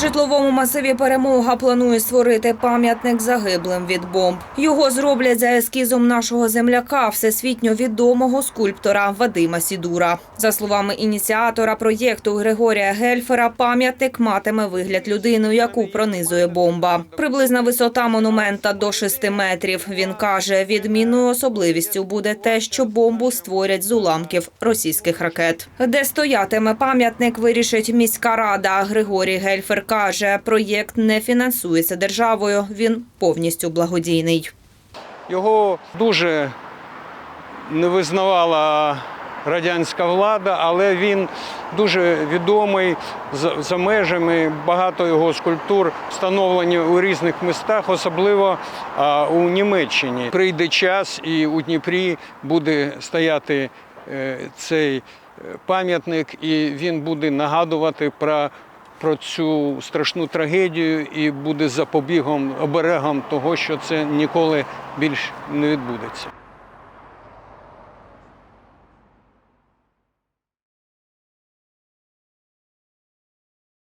житловому масиві перемога планує створити пам'ятник загиблим від бомб. Його зроблять за ескізом нашого земляка, всесвітньо відомого скульптора Вадима Сідура. За словами ініціатора проєкту Григорія Гельфера, пам'ятник матиме вигляд людини, яку пронизує бомба. Приблизна висота монумента до 6 метрів. Він каже, відмінною особливістю буде те, що бомбу створять з уламків російських ракет. Де стоятиме пам'ятник, вирішить міська рада. Григорій Гельфер каже, проєкт не фінансується державою. Він повністю благодійний. Його дуже не визнавала радянська влада, але він дуже відомий за, межами. Багато його скульптур встановлені у різних містах, особливо у Німеччині. Прийде час, і у Дніпрі буде стояти е, цей е, пам'ятник, і він буде нагадувати про. Про цю страшну трагедію і буде запобігом, оберегом того, що це ніколи більш не відбудеться.